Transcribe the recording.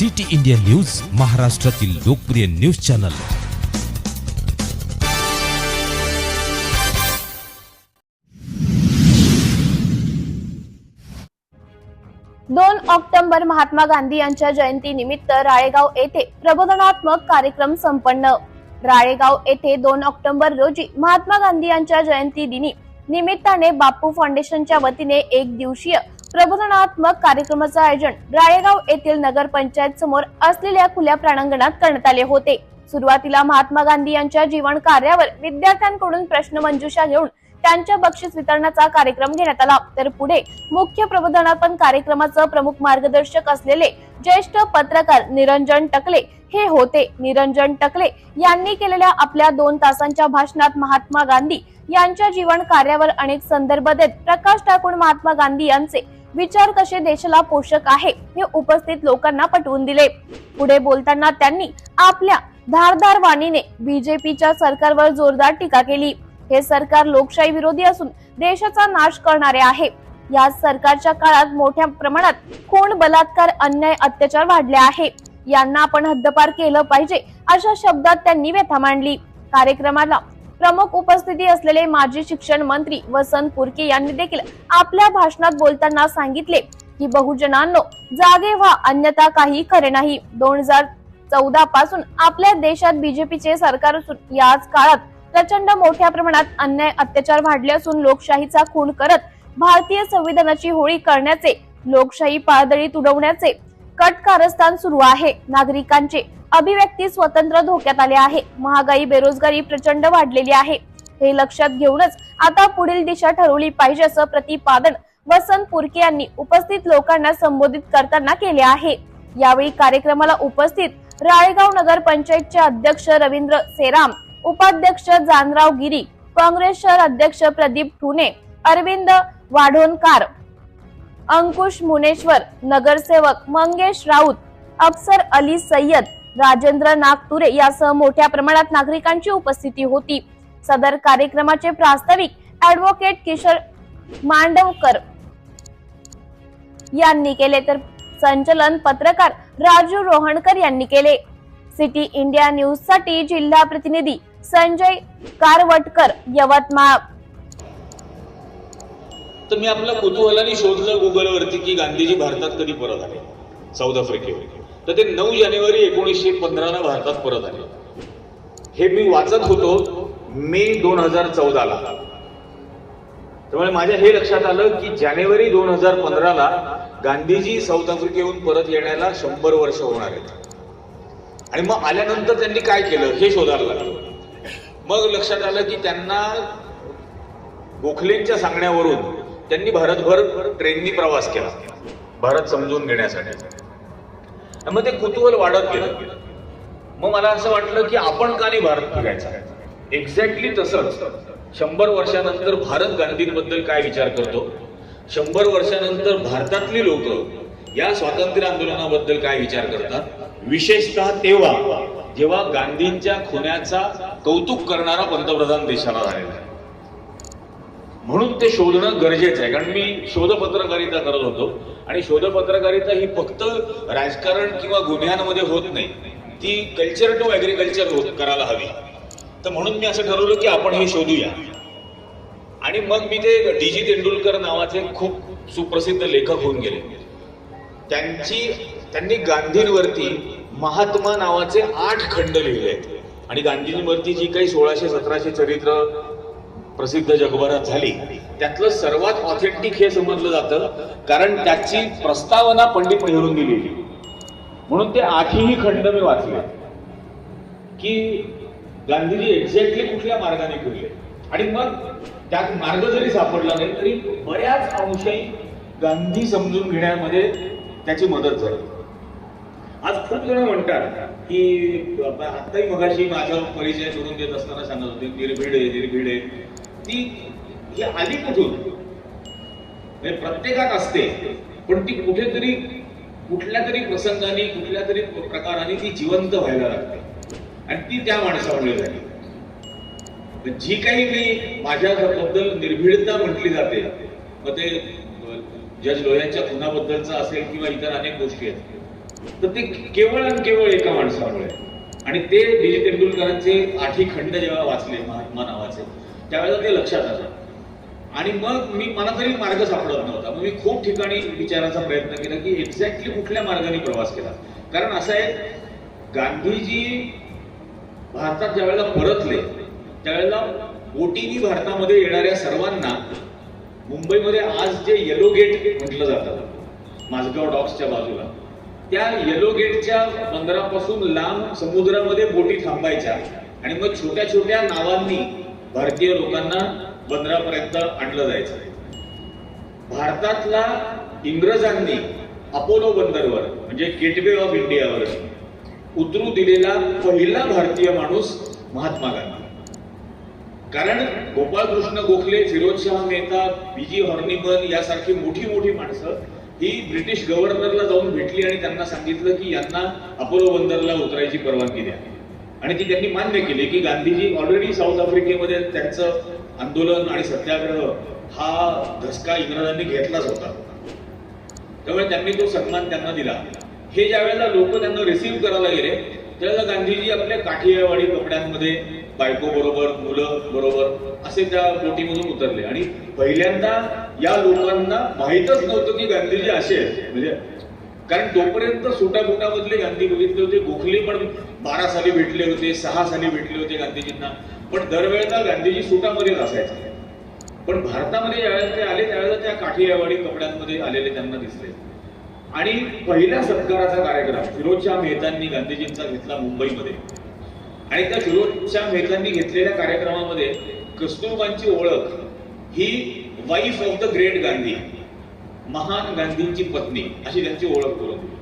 City India news महाराष्ट्रातील लोकप्रिय news channel. दोन ऑक्टोबर महात्मा गांधी यांच्या जयंती निमित्त राळेगाव येथे प्रबोधनात्मक कार्यक्रम संपन्न. राळेगाव येथे दोन ऑक्टोबर रोजी महात्मा गांधी यांच्या जयंती दिनी निमित्ताने बापू फाउंडेशनच्या वतीने एक दिवसीय प्रबोधनात्मक कार्यक्रमाचं आयोजन राळेगाव येथील नगरपंचायत समोर असलेल्या खुल्या प्रांगणात करण्यात आले होते. सुरुवातीला महात्मा गांधी यांच्या जीवन कार्यावर विद्यार्थ्यांकडून प्रश्नमंजुषा घेऊन त्यांच्या बक्षीस वितरणाचा कार्यक्रम घेण्यात आला. तर पुढे मुख्य प्रबोधनात्मक कार्यक्रमाचं प्रमुख मार्गदर्शक असलेले ज्येष्ठ पत्रकार निरंजन टकले हे होते. निरंजन टकले यांनी केलेल्या आपल्या दोन तासांच्या भाषणात महात्मा गांधी यांच्या जीवन कार्यावर अनेक संदर्भ देत प्रकाश टाकून महात्मा गांधी यांचे विचार कसे देशाला पोषक आहे हे उपस्थित लोकांना पटवून दिले. पुढे बोलताना त्यांनी आपल्या धारदार वाणीने बीजेपीच्या सरकारवर जोरदार टीका केली. हे सरकार लोकशाही विरोधी असून देशाचा नाश करणारे आहे. या सरकारच्या काळात मोठ्या प्रमाणात खून बलात्कार अन्याय अत्याचार वाढले आहे. यांना आपण हद्दपार केलं पाहिजे अशा शब्दात त्यांनी व्यथा मांडली. कार्यक्रमाला प्रमुख उपस्थिती असलेले माजी शिक्षण मंत्री वसंत पुरके यांनी देखील आपल्या भाषणात बोलताना सांगितले की बहुजनांनो जागे व्हा अन्यथा काही खरे नाही. दोन हजार चौदा पासून आपल्या देशात बीजेपीचे सरकार असून याच काळात प्रचंड मोठ्या प्रमाणात अन्याय अत्याचार वाढले असून लोकशाहीचा खून करत भारतीय संविधानाची होळी करण्याचे लोकशाही पाळदळी तुडवण्याचे कट कारस्थान सुरू आहे. नागरिकांचे अभिव्यक्ती स्वतंत्र धोक्यात आले आहे. महागाई बेरोजगारी प्रचंड वाढलेली आहे. हे लक्षात घेऊनच आता पुढील दिशा ठरवली पाहिजे असं प्रतिपादन वसंत पुरके यांनी उपस्थित लोकांना संबोधित करताना केले आहे. यावेळी कार्यक्रमाला उपस्थित राळेगाव नगर पंचायतचे अध्यक्ष रवींद्र सेराम उपाध्यक्ष जानराव गिरी काँग्रेस शहर अध्यक्ष प्रदीप ठुने अरविंद वाढोणकार अंकुश मुनेश्वर नगरसेवक मंगेश राऊत अफसर अली सय्यद राजेंद्र नागतुरे यासह मोठ्या प्रमाणात नागरिकांची उपस्थिती होती. सदर कार्यक्रमाचे प्रास्ताविक ऍडव्होकेट किशोर मांडवकर यांनी केले तर संचलन पत्रकार राजू रोहणकर यांनी केले. सिटी इंडिया न्यूजसाठी जिल्हा प्रतिनिधी संजय कारवटकर यवतमाळ. तर मी आपल्या कुतूहलाने शोधलं गुगलवरती की गांधीजी भारतात कधी परत आले? साऊथ आफ्रिकेवर. तर ते नऊ जानेवारी एकोणीसशे पंधराला भारतात परत आले. हे मी वाचत होतो मे दोन हजार चौदाला. त्यामुळे माझ्या हे लक्षात आलं की जानेवारी दोन हजार पंधराला गांधीजी साऊथ आफ्रिकेहून परत येण्याला शंभर वर्ष होणार आहेत. आणि मग आल्यानंतर त्यांनी काय केलं? हे शोधायला लागलं. मग लक्षात आलं की त्यांना गोखलेंच्या सांगण्यावरून त्यांनी भारतभर ट्रेननी प्रवास केला. भारत समजून घेण्यासाठी. आणि मग ते कुतूहल वाढत गेलं. मग मला असं वाटलं की आपण का नाही भारत फिरायचा? एक्झॅक्टली तसंच. शंभर वर्षानंतर भारत गांधींबद्दल काय विचार करतो? शंभर वर्षानंतर भारतातली लोक या स्वातंत्र्य आंदोलनाबद्दल काय विचार करतात? विशेषतः तेव्हा जेव्हा गांधींच्या खुन्याचा कौतुक करणारा पंतप्रधान देशाला झालेला आहे. म्हणून ते शोधणं गरजेचं आहे. कारण मी शोधपत्रकारिता करत होतो आणि शोधपत्रकारिता ही फक्त राजकारण किंवा गुन्ह्यांमध्ये होत नाही. ती कल्चर टू ॲग्रिकल्चर होत करायला हवी. तर म्हणून मी असं ठरवलं की आपण हे शोधूया. आणि मग मी ते डी जी तेंडुलकर नावाचे खूप सुप्रसिद्ध लेखक होऊन गेले. त्यांची त्यांनी गांधींवरती महात्मा नावाचे आठ खंड लिहिले आहेत. आणि गांधींवरती जी काही सोळाशे सतराशे चरित्र प्रसिद्ध जगभरात झाली. त्यातलं सर्वात ऑथेंटिक हे समजलं जातं कारण त्याची प्रस्तावना पंडित नेहरूंनी दिलेली. म्हणून ते आठही खंड मी वाचले. की गांधीजी एक्झॅक्टली कुठल्या मार्गाने फिरले? आणि मग त्यात मार्ग जरी सापडला नाही तरी बऱ्याच अंशी गांधी समजून घेण्यामध्ये त्याची मदत झाली. आज खूप जण म्हणतात की आत्ताही मगाशी माझा परिचय करून देत असताना सांगत होते निर्भीड आहे निर्भीड आहे. ती ही आली कुठून? म्हणजे प्रत्येकात असते. पण ती कुठेतरी कुठल्या तरी प्रसंगाने कुठल्या तरी प्रकाराने ती जिवंत व्हायला लागते. आणि ती त्या माणसामुळे झाली. जी काही मी माझ्याबद्दल निर्भीडता म्हटली जाते मग ते जज लोह्याच्या खुनाबद्दलचं असेल किंवा इतर अनेक गोष्टी आहेत तर ते केवळ आणि केवळ एका माणसामुळे. आणि ते विजय तेंडुलकरांचे आठी खंड जेव्हा वाचले महात्मा नावाचे त्यावेळेला ते लक्षात आलं. आणि मग मी मला तरी मार्ग सापडत नव्हता. मग मी खूप ठिकाणी विचारायचा प्रयत्न केला की एक्झॅक्टली कुठल्या मार्गाने प्रवास केला. कारण असं आहे गांधीजी भारतात ज्यावेळेला परतले त्यावेळेला बोटीनी भारतामध्ये येणाऱ्या सर्वांना मुंबईमध्ये आज जे येलो गेट म्हटलं जातं माझगाव डॉक्सच्या बाजूला त्या येलो गेटच्या बंदरापासून लांब समुद्रामध्ये बोटी थांबायच्या. आणि मग छोट्या छोट्या नावांनी भारतीय लोकांना बंदरापर्यंत आणलं जायचं. भारतातला इंग्रजांनी अपोलो बंदरवर म्हणजे गेटवे ऑफ इंडियावर उतरू दिलेला पहिला भारतीय माणूस महात्मा गांधी. कारण गोपाळकृष्ण गोखले फिरोजशाह मेहता बीजी हॉर्निमन यासारखी मोठी मोठी माणसं ही ब्रिटिश गव्हर्नरला जाऊन भेटली आणि त्यांना सांगितलं की यांना अपोलो बंदरला उतरायची परवानगी द्या. आणि ती त्यांनी मान्य केली की गांधीजी ऑलरेडी साऊथ आफ्रिकेमध्ये त्यांचं आंदोलन आणि सत्याग्रह हा धसका इंग्रजांनी घेतलाच होता. त्यामुळे त्यांनी तो सन्मान त्यांना दिला. हे ज्या वेळेला लोक त्यांना रिसीव्ह करायला गेले त्यावेळेला गांधीजी आपल्या काठियावाडी कपड्यांमध्ये बायको बरोबर मुलं बरोबर असे त्या बोटीमधून उतरले. आणि पहिल्यांदा या लोकांना माहीतच नव्हतं की गांधीजी असे म्हणजे कारण तोपर्यंत सुटाबुटामधले गांधी बघितले होते. गोखले पण बारा साली भेटले होते सहा साली भेटले होते गांधीजींना. पण दरवेळेला गांधीजी सुटामध्येच असायचे पण भारतामध्ये ज्यावेळेला ते आले त्यावेळेला त्या काठियावाडी कपड्यांमध्ये आलेले त्यांना दिसले. आणि पहिल्या सत्काराचा कार्यक्रम फिरोजच्या मेहतांनी गांधीजींचा घेतला मुंबईमध्ये. आणि त्या फिरोजच्या मेहतांनी घेतलेल्या कार्यक्रमामध्ये कस्तुरबांची ओळख ही wife of the great Gandhi महान गांधींची पत्नी अशी त्यांची ओळख करून दिली